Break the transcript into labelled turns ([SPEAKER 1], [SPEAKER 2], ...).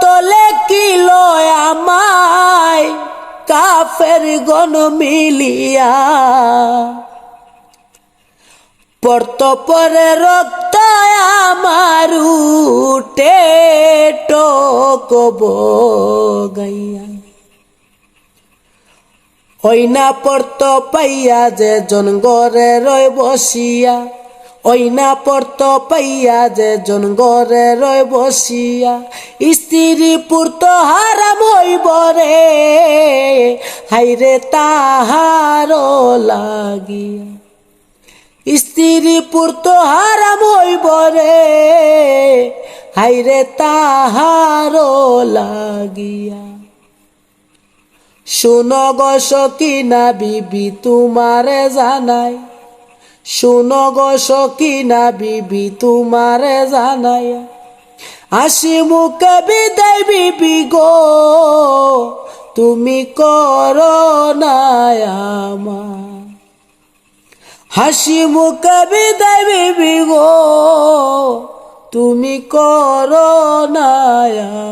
[SPEAKER 1] তলে কিলো আমায়? কাফের গণ মিলিয়া। পর্ত পরে রক্ত আমার উঠে টকব গাইয়া হইনা পর্ত পাইয়া যে জনগরে রয় বসিয়া। ওই না পড়ত পাইয়া যে জন গরে রয় বসিয়া স্ত্রী পুরত হারাম হইব রে। হাইরে তাহার লাগিয়া, স্ত্রী পুরত হারাম হইব রে। হাইরে তাহার লাগিয়া। শুনো গো সকিনা বিবি তোমারে জানাই শুনো গো সকিনা বিবি, তোমারে জানাই। হাসি মুখে বিদায় বিবি গো, তুমি করো না হাসি মুখে বিদায় বিবি গো, তুমি করো না আমার